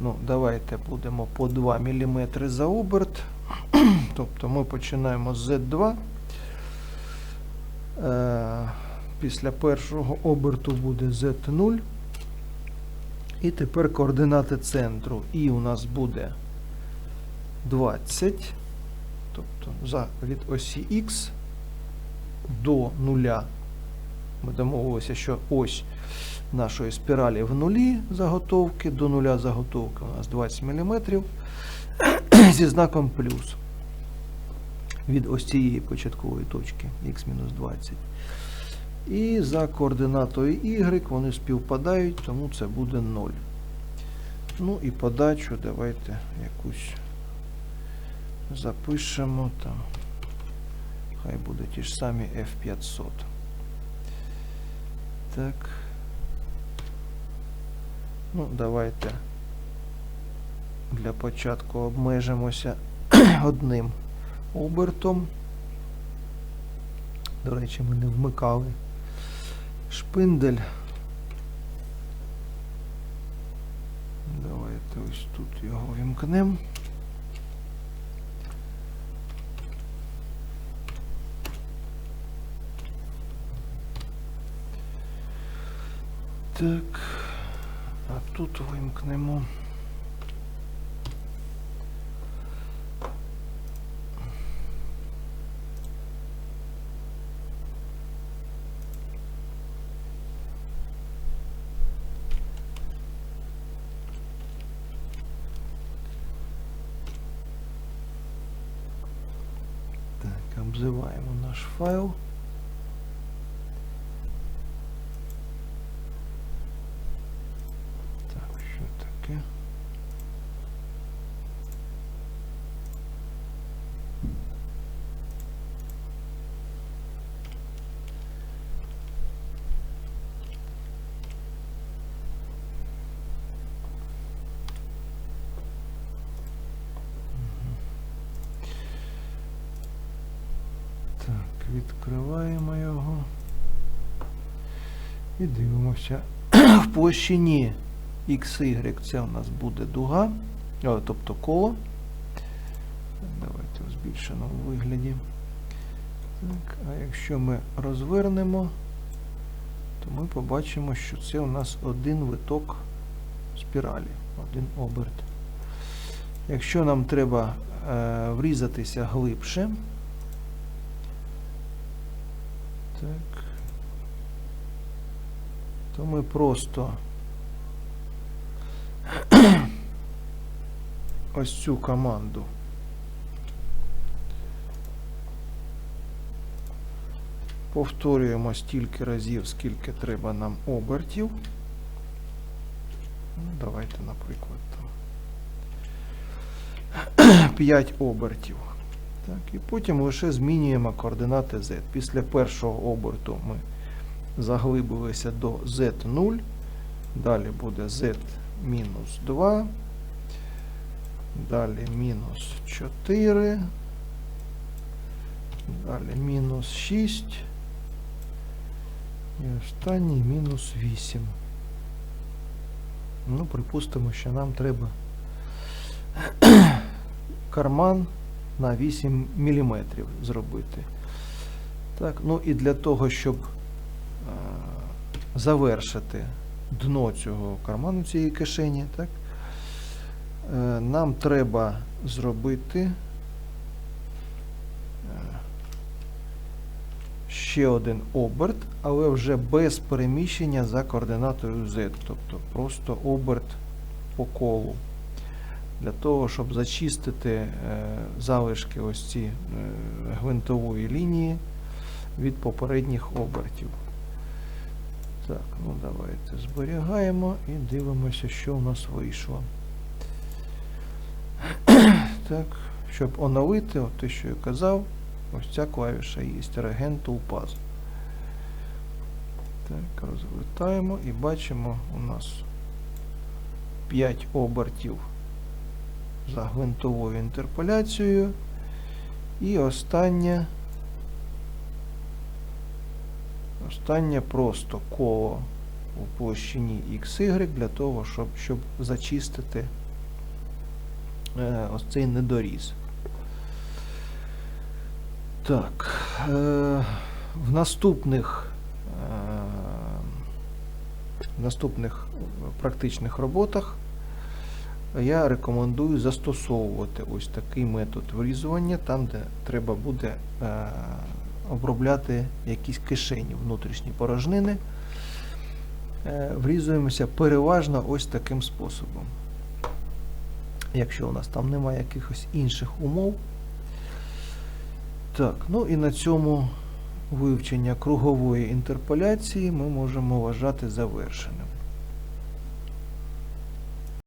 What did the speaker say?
Ну, давайте будемо по 2 мм за оберт. тобто ми починаємо з Z2. Е, після першого оберту буде Z0. І тепер координати центру. І у нас буде 20. Тобто за, від осі Х до нуля. Ми домовилися, що ось нашої спіралі в нулі заготовки, до нуля заготовки у нас 20 мм зі знаком плюс від ось цієї початкової точки х-20. І за координатою y вони співпадають, тому це буде 0. Ну і подачу давайте якусь запишемо там. Хай буде ті ж самі F500. Так. Ну, давайте для початку обмежимося одним обертом. До речі, ми не вмикали шпиндель. Давайте ось тут його вімкнемо. Так, тут вимкнемо. Так, наш файл. Так, що таке? Так, відкриваємо його. І дивимося. В площині XY це у нас буде дуга, тобто коло. Давайте в збільшеному вигляді. Так, а якщо ми розвернемо, то ми побачимо, що це у нас один виток спіралі, один оберт. Якщо нам треба е, врізатися глибше, так, то ми просто ось цю команду повторюємо стільки разів, скільки треба нам обертів. Ну, давайте, наприклад, там 5 обертів. Так, і потім лише змінюємо координати z. Після першого оберту ми заглибилися до z0. Далі буде z мінус 2. Далі мінус 4. Далі мінус 6. І останній мінус 8. Ну, припустимо, що нам треба карман на 8 мм зробити. Так, ну і для того, щоб е, завершити дно цього карману, цієї кишені, так, нам треба зробити е, ще один оберт, але вже без переміщення за координатою Z, тобто просто оберт по колу. Для того, щоб зачистити е, залишки ось ці е, гвинтової лінії від попередніх обертів. Так, ну давайте зберігаємо і дивимося, що у нас вийшло. Так, щоб оновити, те, що я казав, ось ця клавіша є Regen Toolpath. Так, розвертаємо і бачимо у нас 5 обертів за гвинтовою інтерполяцією. І останнє, останнє просто коло у площині XY для того, щоб, щоб зачистити ось цей недоріз. Так. Е, в наступних, е, в наступних практичних роботах я рекомендую застосовувати ось такий метод врізування, там, де треба буде е, обробляти якісь кишені, внутрішні порожнини. Е, врізуємося переважно ось таким способом. Якщо у нас там немає якихось інших умов. Так, ну і на цьому вивчення кругової інтерполяції ми можемо вважати завершеним.